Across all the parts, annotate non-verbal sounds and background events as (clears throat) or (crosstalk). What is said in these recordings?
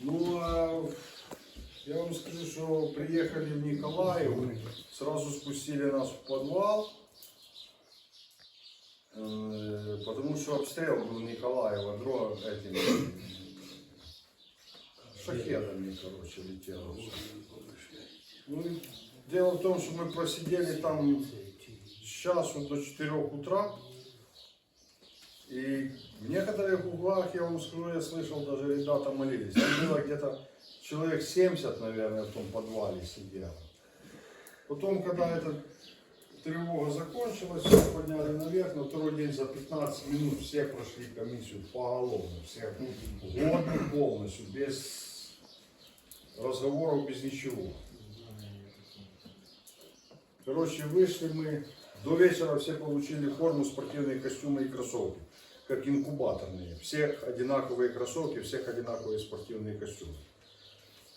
Ну, а я вам скажу, что приехали в Николаев, сразу спустили нас в подвал, э, потому что обстрел был Николаева, дро этими шахедами, короче, летело. Ну, дело в том, что мы просидели там с часу до 4 утра. И в некоторых углах, я вам скажу, я слышал, даже ребята молились. Там было где-то человек 70, наверное, в том подвале сидело. Потом, когда эта тревога закончилась, все подняли наверх, на второй день за 15 минут все прошли комиссию поголовно, все годны полностью, без разговоров, без ничего. Короче, вышли мы, до вечера все получили форму, спортивные костюмы и кроссовки, как инкубаторные. Всех одинаковые кроссовки, всех одинаковые спортивные костюмы.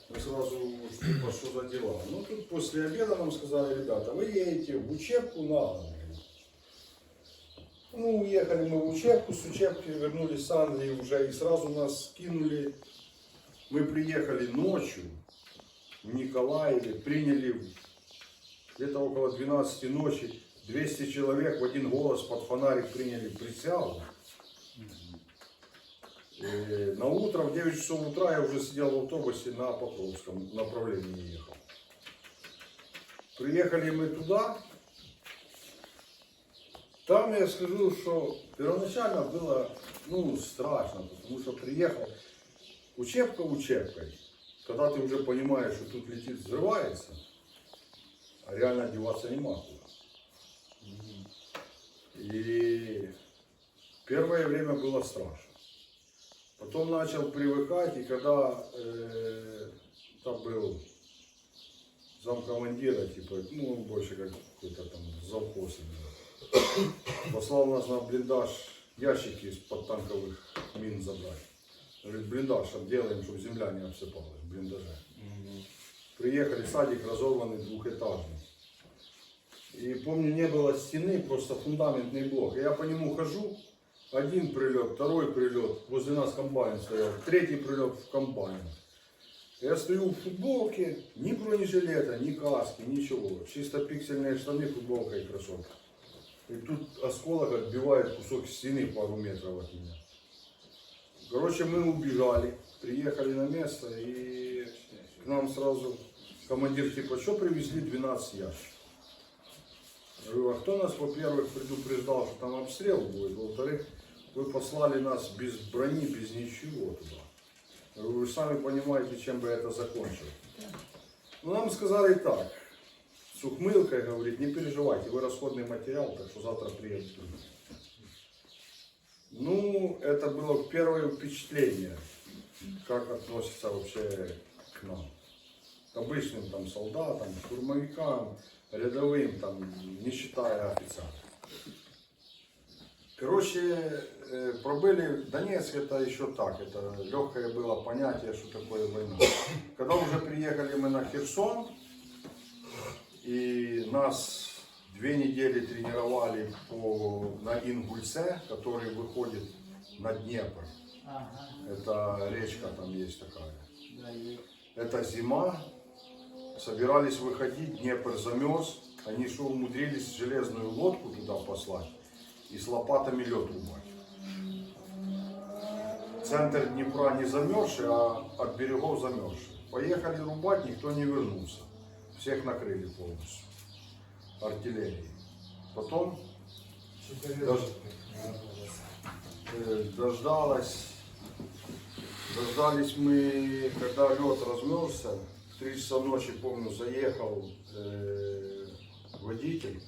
Мы сразу, типа, что за дела? Ну, тут после обеда нам сказали, ребята, вы едете в учебку на. Ну, уехали мы в учебку, с учебки вернулись с Англии уже, и сразу нас скинули. Мы приехали ночью в Николаеве, приняли где-то около 12 ночи, 200 человек в один голос под фонарик приняли присягу. На утро, в 9 часов утра я уже сидел в автобусе на Покровском направлении ехал. Приехали мы туда. Там я скажу, что первоначально было ну, страшно, потому что приехал учебка учебкой. Когда ты уже понимаешь, что тут летит, взрывается, а реально одеваться нема куда. И первое время было страшно. Потом начал привыкать, и когда э, там был замкомандира, типа, ну, он больше как какой-то там завхоз послал нас на блиндаж ящики из-под танковых мин забрать. Говорит, блиндаж обделаем, чтобы земля не обсыпалась в блиндаже. Приехали, садик разорванный, двухэтажный. И помню, не было стены, просто фундаментный блок. И я по нему хожу, один прилет, второй прилет, возле нас комбайн стоял, третий прилет в комбайн. Я стою в футболке, ни бронежилета, ни каски, ничего. Чисто пиксельные штаны, футболка и кроссовки. И тут осколок отбивает кусок стены пару метров от меня. Короче, мы убежали, приехали на место и к нам сразу командир типа, что привезли 12 ящиков. Я говорю, а кто нас, во-первых, предупреждал, что там обстрел будет, во-вторых, вы послали нас без брони, без ничего туда. Вы сами понимаете, чем бы это закончилось. Ну, нам сказали так, с ухмылкой, говорит, не переживайте, вы расходный материал, так что завтра приедут. Ну, это было первое впечатление, как относятся вообще к нам. К обычным там солдатам, штурмовикам, рядовым, там, не считая офицеров. Короче, э, пробыли Донецк, это еще так, это легкое было понятие, что такое война. Когда уже приехали мы на Херсон, и нас две недели тренировали по, на Ингульце, который выходит на Днепр. Ага, Это речка там есть такая. Это зима, собирались выходить, Днепр замерз, они что умудрились железную лодку туда послать и с лопатами лед рубать. Центр Днепра не замерзший, а от берегов замерзший. Поехали рубать, никто не вернулся. Всех накрыли полностью. Артиллерией. Потом Дож- э, дождалась, дождались мы, когда лед размерзся, в 3 часа ночи, помню, заехал э, водитель,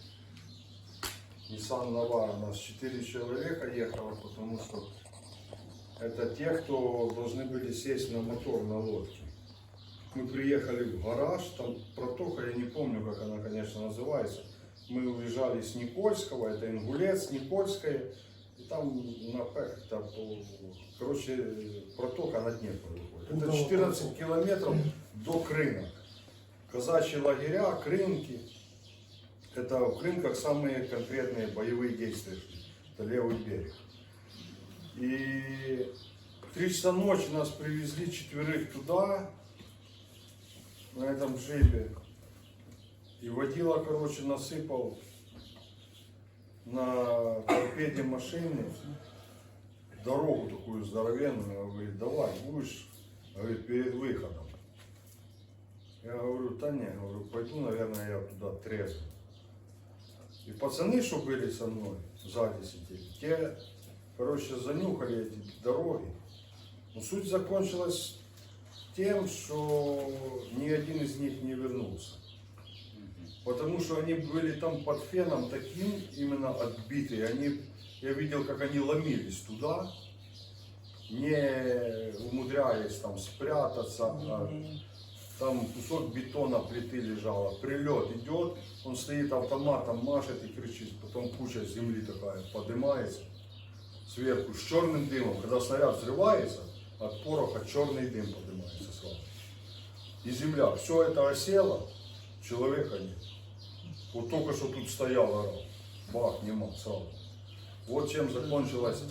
Nissan Navara, у нас 4 человека ехало, потому что это те, кто должны были сесть на мотор на лодке. Мы приехали в гараж, там протока, я не помню, как она, конечно, называется. Мы уезжали с Никольского, это Ингулец, Никольское, и там на по... Короче, протока на Днепр выходит. Это 14 километров до Крынок. Казачьи лагеря, Крынки. Это в Крынках самые конкретные боевые действия. Это левый берег. И В три часа ночи нас привезли четверых туда, на этом джипе. И водила, короче, насыпал на торпеде машины дорогу такую здоровенную. Говорит, давай, будешь, говорит, перед выходом. Я говорю, да не, говорю, пойду, наверное, я туда трезвый. И пацаны, что были со мной, сзади сидели, те, короче, занюхали эти дороги. Но суть закончилась тем, что ни один из них не вернулся. Потому что они были там под феном таким именно отбитые. Они, я видел, как они ломились туда, не умудряясь там спрятаться. а там кусок бетона плиты лежала. Прилет идет, он стоит автоматом, машет и кричит. Потом куча земли такая поднимается сверху с черным дымом. Когда снаряд взрывается, от пороха черный дым поднимается сразу. И земля. Все это осело, человека нет. Вот только что тут стоял, орал. Бах, нема сразу. Вот чем закончилась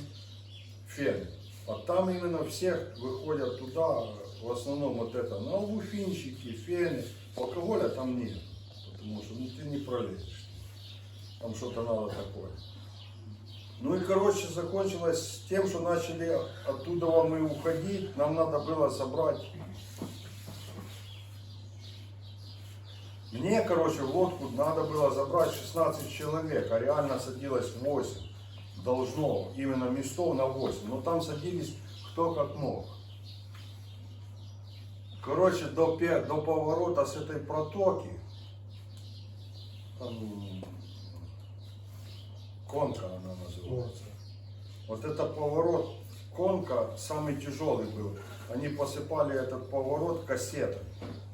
фен. А там именно всех выходят туда, в основном вот это, налбуфинчики, фены. Алкоголя там нет, потому что ну, ты не пролезешь. Там что-то надо такое. Ну и, короче, закончилось тем, что начали оттуда мы уходить. Нам надо было собрать... Мне, короче, в лодку надо было забрать 16 человек, а реально садилось 8. Должно, именно местов на 8. Но там садились кто как мог. Короче, до, до поворота с этой протоки, там, конка она называется. Вот это поворот, конка самый тяжелый был. Они посыпали этот поворот кассетой.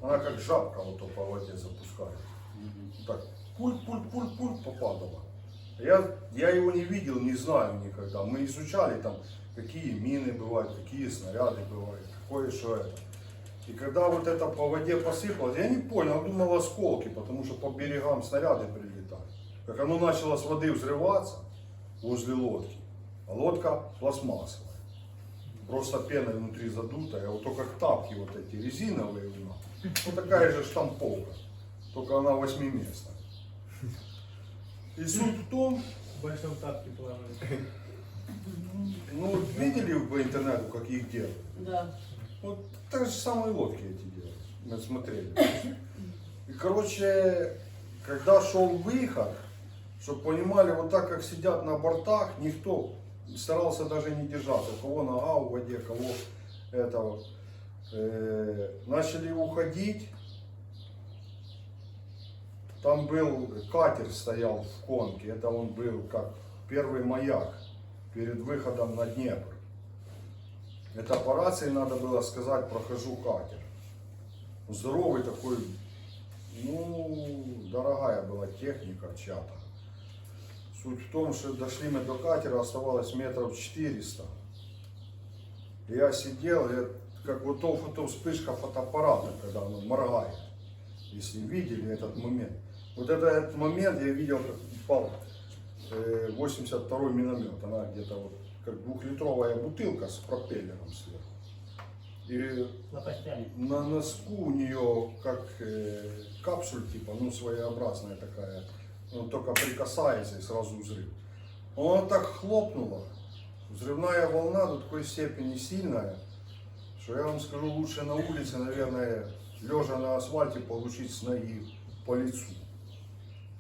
Она как жабка вот по воде запускает. Так, пуль-пуль-пуль-пуль попадала. Я, я его не видел, не знаю никогда. Мы изучали там, какие мины бывают, какие снаряды бывают, какое что это. И когда вот это по воде посыпалось, я не понял, думал осколки, потому что по берегам снаряды прилетали. Как оно начало с воды взрываться возле лодки, а лодка пластмассовая. Просто пена внутри задутая, вот только тапки вот эти резиновые у нас. Вот такая же штамповка, только она восьмиместная. И суть в том, В большом тапке плавали. ну видели по интернету, как их делают? Да. Вот так же самые лодки эти делают. Мы смотрели. И, короче, когда шел выход, чтобы понимали, вот так как сидят на бортах, никто старался даже не держаться. У кого нога в воде, кого этого. Э, начали уходить. Там был катер стоял в конке. Это он был как первый маяк перед выходом на Днепр. Это по рации надо было сказать, прохожу катер. Здоровый такой, ну, дорогая была техника чья-то. Суть в том, что дошли мы до катера, оставалось метров 400. И я сидел, я, как вот то фото вспышка фотоаппарата, когда оно моргает. Если видели этот момент. Вот это- этот момент я видел, как упал э, 82-й миномет. Она где-то вот как двухлитровая бутылка с пропеллером сверху. И Лопастями. на носку у нее как э, капсуль типа, ну своеобразная такая. Он только прикасается и сразу взрыв. Она так хлопнула. Взрывная волна до такой степени сильная, что я вам скажу, лучше на улице, наверное, лежа на асфальте, получить с ноги по лицу.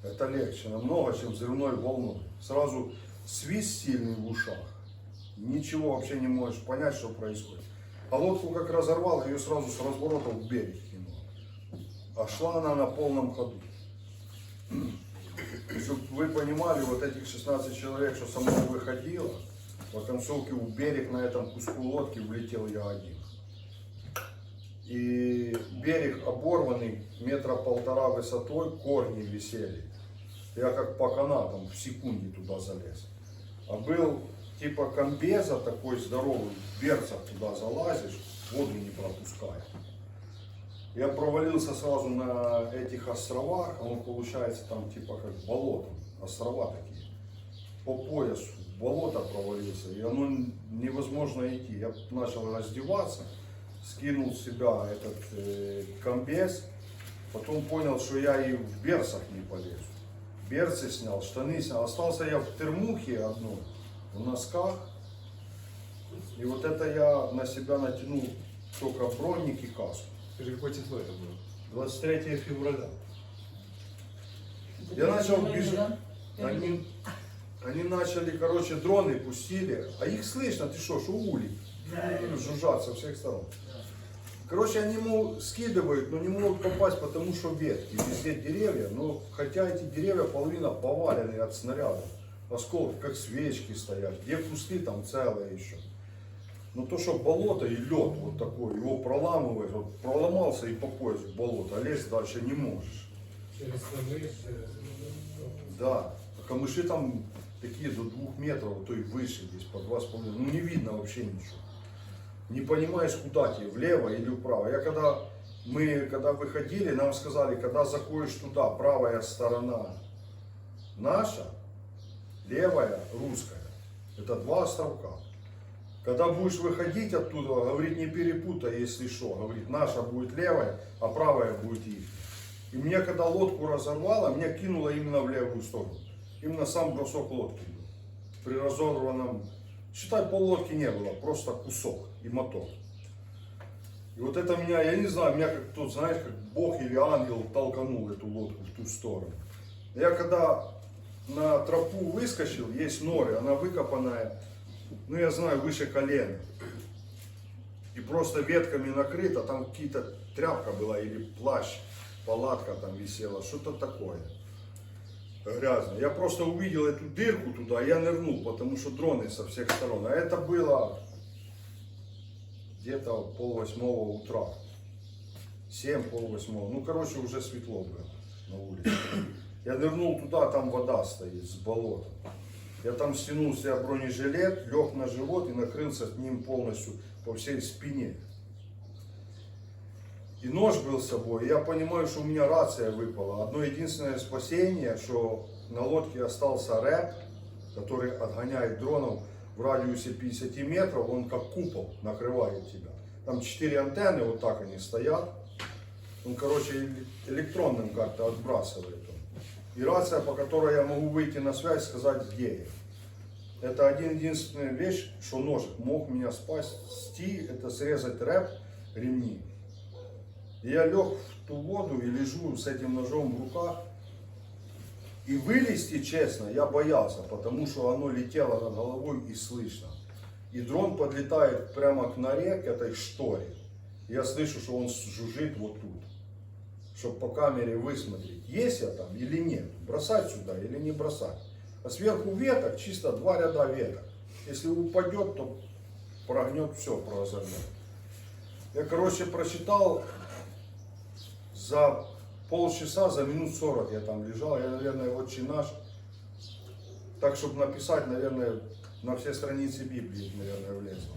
Это легче намного, чем взрывной волной. Сразу свист сильный в ушах. Ничего вообще не можешь понять, что происходит. А лодку как разорвал, ее сразу с разворота в берег кинул. А шла она на полном ходу. Чтобы вы понимали, вот этих 16 человек, что со мной выходило, по концовке в берег на этом куску лодки влетел я один. И берег оборванный, метра полтора высотой, корни висели. Я как по канатам в секунде туда залез. А был типа комбеза такой здоровый, в берцах туда залазишь, воду не пропуская. Я провалился сразу на этих островах, а он получается там типа как болото, острова такие, по поясу, болото провалился, и оно невозможно идти. Я начал раздеваться, скинул с себя этот э, комбез, потом понял, что я и в берцах не полезу. Берцы снял, штаны снял. Остался я в термухе одной, в носках. И вот это я на себя натянул только броник и каску. Скажи, какое число это было? 23 февраля. Я начал бежать. Они, они начали, короче, дроны пустили, а их слышно, ты что, улей? Жужжат со всех сторон. Короче, они ему скидывают, но не могут попасть, потому что ветки, везде деревья, но хотя эти деревья половина повалены от снарядов, осколки, как свечки стоят, где кусты там целые еще. Но то, что болото и лед вот такой, его проламывает, вот проломался и по пояс в болото, а лезть дальше не можешь. Через камыш, через... Да, а камыши там такие до двух метров, а то и выше, здесь по два с половиной. Ну не видно вообще ничего. Не понимаешь, куда тебе, влево или вправо. Я когда, мы когда выходили, нам сказали, когда заходишь туда, правая сторона наша, левая русская. Это два островка. Когда будешь выходить оттуда, говорит, не перепутай, если что. Говорит, наша будет левая, а правая будет их. И мне, когда лодку разорвало, меня кинуло именно в левую сторону. Именно сам бросок лодки был. При разорванном, считай, поллодки не было, просто кусок и мотор. И вот это меня, я не знаю, меня как тут, знаешь, как Бог или ангел толканул эту лодку в ту сторону. Я когда на тропу выскочил, есть норы, она выкопанная, ну я знаю, выше колена. И просто ветками накрыто, там какие-то тряпка была или плащ, палатка там висела, что-то такое грязное. Я просто увидел эту дырку туда, я нырнул, потому что дроны со всех сторон. А это было где-то пол восьмого утра. Семь, пол восьмого. Ну, короче, уже светло было на улице. Я нырнул туда, там вода стоит с болотом. Я там стянул с себя бронежилет, лег на живот и накрылся ним полностью по всей спине. И нож был с собой. Я понимаю, что у меня рация выпала. Одно единственное спасение, что на лодке остался рэп, который отгоняет дронов в радиусе 50 метров. Он как купол накрывает тебя. Там четыре антенны, вот так они стоят. Он, короче, электронным как-то отбрасывает. И рация, по которой я могу выйти на связь, сказать, где я. Это один единственная вещь, что ножик мог меня спасти, это срезать рэп ремни. И я лег в ту воду и лежу с этим ножом в руках. И вылезти, честно, я боялся, потому что оно летело над головой и слышно. И дрон подлетает прямо к норе, к этой шторе. Я слышу, что он жужжит вот тут. Чтобы по камере высмотреть, есть я там или нет. Бросать сюда или не бросать. А сверху веток, чисто два ряда веток. Если упадет, то прогнет все, разорвет. Я, короче, прочитал за полчаса, за минут 40 я там лежал. Я, наверное, отче наш. Так, чтобы написать, наверное, на все страницы Библии, наверное, влезло.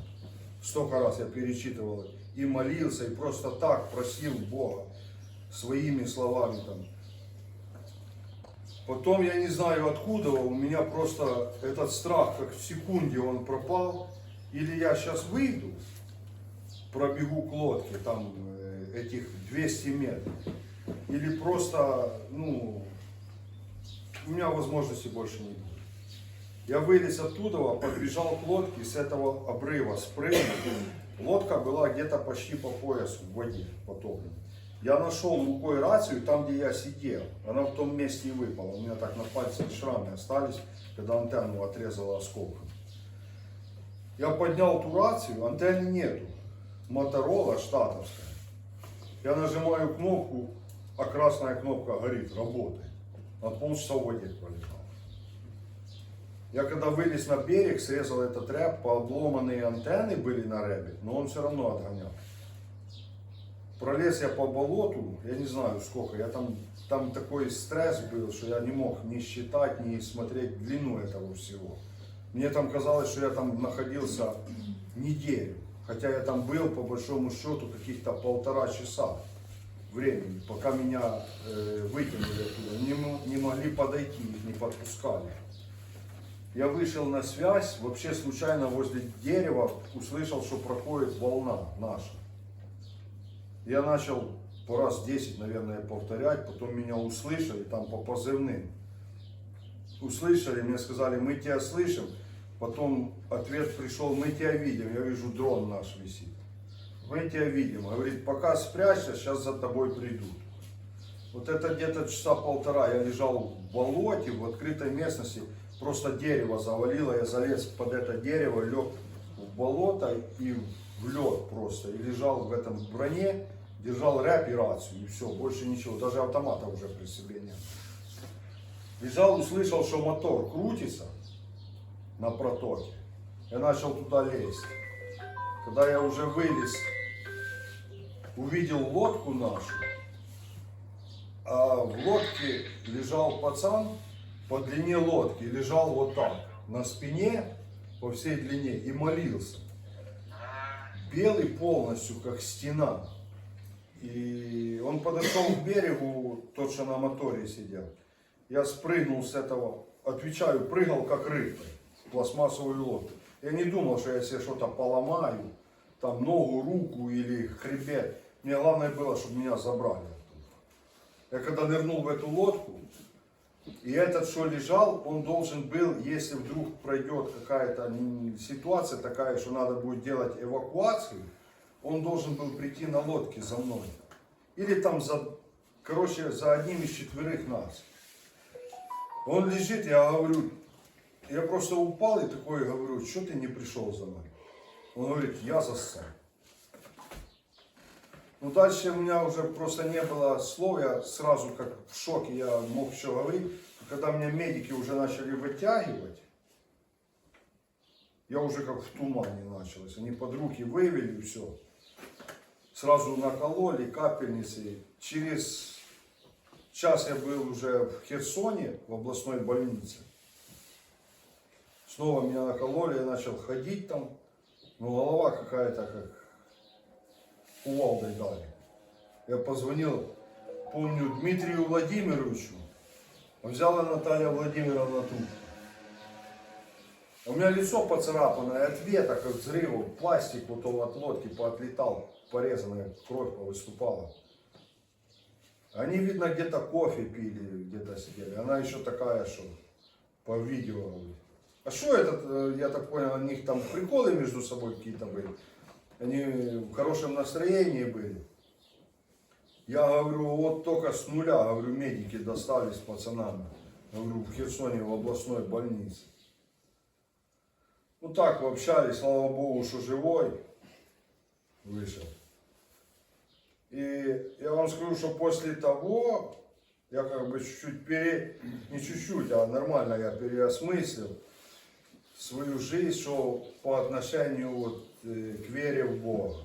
Столько раз я перечитывал и молился, и просто так просил Бога своими словами там. Потом я не знаю откуда, у меня просто этот страх, как в секунде он пропал. Или я сейчас выйду, пробегу к лодке, там э, этих 200 метров. Или просто, ну, у меня возможности больше не будет. Я вылез оттуда, подбежал к лодке, с этого обрыва спрыгнул. Лодка была где-то почти по поясу в воде потопленной. Я нашел рукой рацию там, где я сидел. Она в том месте и выпала. У меня так на пальце шрамы остались, когда антенну отрезала осколком. Я поднял ту рацию, антенны нету. Моторола штатовская. Я нажимаю кнопку, а красная кнопка горит, работает. На полчаса в воде пролежал. Я когда вылез на берег, срезал этот рэп, пообломанные антенны были на рэбе, но он все равно отгонял. Пролез я по болоту, я не знаю сколько, я там, там такой стресс был, что я не мог ни считать, ни смотреть длину этого всего. Мне там казалось, что я там находился неделю, хотя я там был по большому счету каких-то полтора часа времени, пока меня э, вытянули оттуда. Не, не могли подойти, их не подпускали. Я вышел на связь, вообще случайно возле дерева услышал, что проходит волна наша. Я начал по раз 10, наверное, повторять, потом меня услышали там по позывным. Услышали, мне сказали, мы тебя слышим. Потом ответ пришел, мы тебя видим. Я вижу, дрон наш висит. Мы тебя видим. Говорит, пока спрячься, сейчас за тобой придут. Вот это где-то часа полтора я лежал в болоте, в открытой местности, просто дерево завалило, я залез под это дерево, лег в болото и в лед просто. И лежал в этом броне, держал рэп и рацию, и все, больше ничего, даже автомата уже при себе нет. Лежал, услышал, что мотор крутится на протоке. Я начал туда лезть. Когда я уже вылез, увидел лодку нашу, а в лодке лежал пацан по длине лодки, лежал вот так, на спине по всей длине и молился. Белый полностью, как стена. И он подошел к берегу, тот, что на моторе сидел. Я спрыгнул с этого, отвечаю, прыгал как рыба пластмассовую лодку. Я не думал, что я себе что-то поломаю, там ногу, руку или хребет. Мне главное было, чтобы меня забрали. Я когда нырнул в эту лодку, и этот, что лежал, он должен был, если вдруг пройдет какая-то ситуация такая, что надо будет делать эвакуацию, он должен был прийти на лодке за мной. Или там за, короче, за одним из четверых нас. Он лежит, я говорю, я просто упал и такой говорю, что ты не пришел за мной? Он говорит, я зассал. Ну, дальше у меня уже просто не было слов, я сразу как в шоке, я мог все говорить. Когда меня медики уже начали вытягивать, я уже как в тумане началось. Они под руки вывели и все. Сразу накололи капельницы. Через час я был уже в Херсоне, в областной больнице. Снова меня накололи, я начал ходить там. Но голова какая-то как кувалдой дали. Я позвонил, помню, Дмитрию Владимировичу. Взяла Наталья Владимировна трубку. У меня лицо поцарапанное от как взрыва, пластик вот он от лодки поотлетал, порезанная кровь выступала. Они, видно, где-то кофе пили, где-то сидели. Она еще такая, что по видео. А что этот, э, я так понял, у них там приколы между собой какие-то были. Они в хорошем настроении были. Я говорю, вот только с нуля, говорю, медики достали с пацанами. Говорю, в Херсоне, в областной больнице. Ну так, общались, слава богу, что живой вышел. И я вам скажу, что после того, я как бы чуть-чуть пере... не чуть-чуть, а нормально я переосмыслил свою жизнь, что по отношению вот, э, к вере в Бога.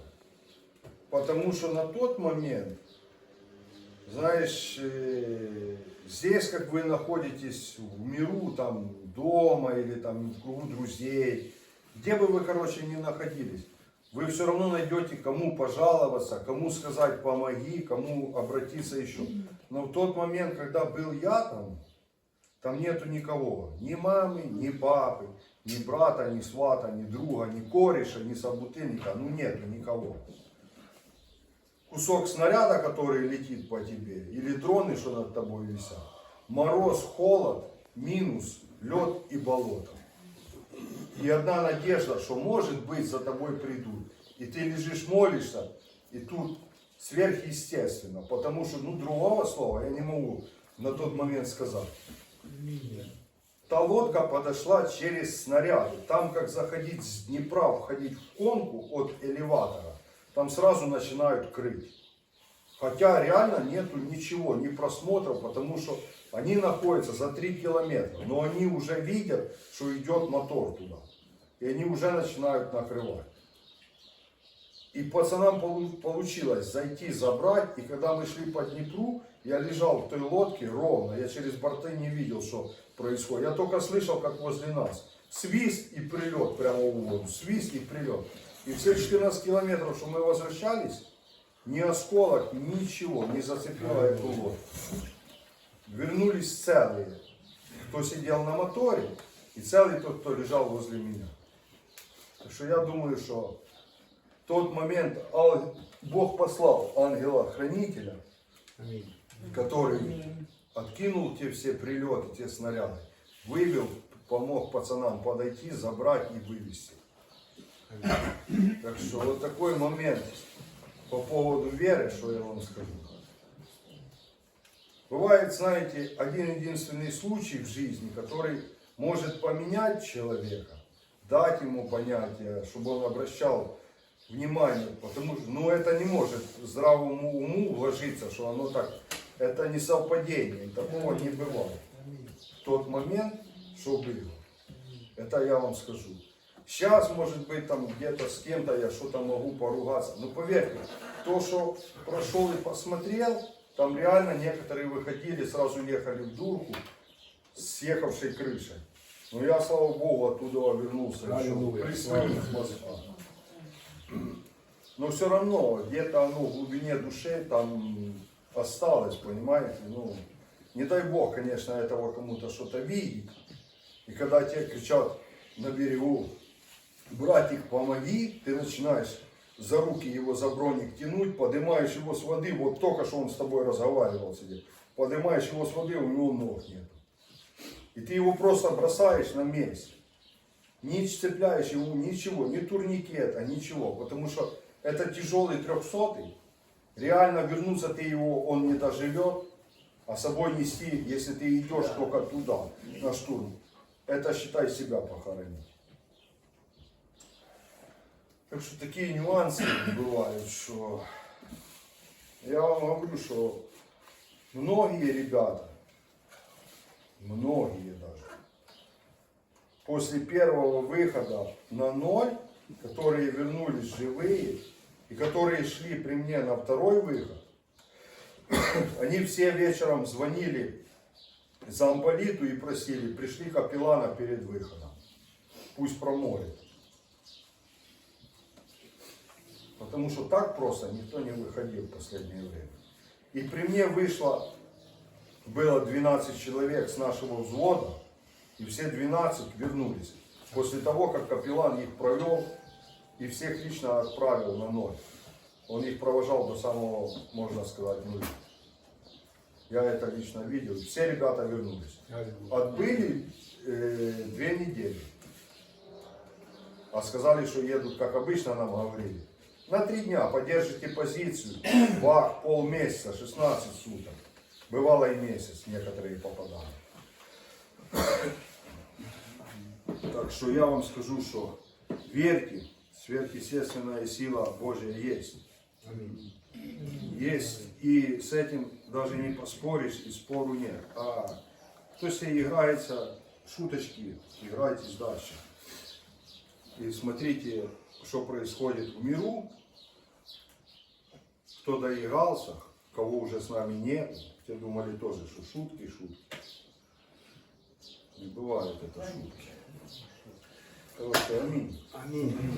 Потому что на тот момент, знаешь, э, здесь, как вы находитесь в миру, там, дома или там в кругу друзей, где бы вы, короче, ни находились, вы все равно найдете, кому пожаловаться, кому сказать помоги, кому обратиться еще. Но в тот момент, когда был я там, там нету никого. Ни мамы, ни папы, ни брата, ни свата, ни друга, ни кореша, ни собутыльника. Ну нету никого. Кусок снаряда, который летит по тебе, или дроны, что над тобой висят. Мороз, холод, минус, лед и болото. И одна надежда, что может быть за тобой придут. И ты лежишь, молишься, и тут сверхъестественно. Потому что, ну, другого слова я не могу на тот момент сказать. Та лодка подошла через снаряды. Там, как заходить с Днепра, входить в конку от элеватора, там сразу начинают крыть. Хотя реально нету ничего, ни просмотров, потому что они находятся за 3 километра. Но они уже видят, что идет мотор туда. И они уже начинают накрывать. И пацанам полу- получилось зайти, забрать. И когда мы шли по Днепру, я лежал в той лодке ровно. Я через борты не видел, что происходит. Я только слышал, как возле нас. Свист и прилет прямо в воду. Свист и прилет. И все 14 километров, что мы возвращались, ни осколок, ничего не зацепило эту лодку. Вернулись целые. Кто сидел на моторе, и целый тот, кто лежал возле меня. Так что я думаю, что тот момент ал- Бог послал ангела-хранителя, который откинул те все прилеты, те снаряды, вывел, помог пацанам подойти, забрать и вывести. Так что вот такой момент по поводу веры, что я вам скажу. Бывает, знаете, один единственный случай в жизни, который может поменять человека, дать ему понятие, чтобы он обращал внимание, потому что, ну, это не может здравому уму вложиться, что оно так, это не совпадение, такого не бывает. В тот момент, что было, это я вам скажу. Сейчас, может быть, там где-то с кем-то я что-то могу поругаться. Но поверьте, то, что прошел и посмотрел, там реально некоторые выходили, сразу ехали в дурку с съехавшей крышей. Но я, слава Богу, оттуда вернулся еще при своих мозгах. Но все равно, где-то оно в глубине души там осталось, понимаете? Ну, не дай Бог, конечно, этого кому-то что-то видеть. И когда тебе кричат на берегу, братик, помоги, ты начинаешь за руки его за броник тянуть, поднимаешь его с воды, вот только что он с тобой разговаривал себе, поднимаешь его с воды, у него ног нет. И ты его просто бросаешь на месте. Не цепляешь ему ничего, ни турникета, ничего, потому что это тяжелый трехсотый, реально вернуться ты его, он не доживет, а собой нести, если ты идешь только туда, на штурм, это считай себя похоронить. Так что такие нюансы бывают, что я вам говорю, что многие ребята, многие даже, после первого выхода на ноль, которые вернулись живые, и которые шли при мне на второй выход, (clears throat) они все вечером звонили замполиту и просили, пришли капеллана перед выходом, пусть промоет. Потому что так просто никто не выходил в последнее время. И при мне вышло, было 12 человек с нашего взвода, и все 12 вернулись. После того, как капеллан их провел и всех лично отправил на ноль. Он их провожал до самого, можно сказать, нуля. Я это лично видел. Все ребята вернулись. Отбыли э, две недели. А сказали, что едут, как обычно нам говорили. На три дня поддержите позицию. Вах, полмесяца, 16 суток. Бывало и месяц некоторые попадали. Так что я вам скажу, что верьте, сверхъестественная сила Божья есть. Есть, и с этим даже не поспоришь, и спору нет. А кто себе играется, шуточки, играйтесь дальше. И смотрите, что происходит в миру, кто доигрался, кого уже с нами нет. Все думали тоже, что шутки, шутки. Не бывает это шутки. Короче, аминь. Аминь.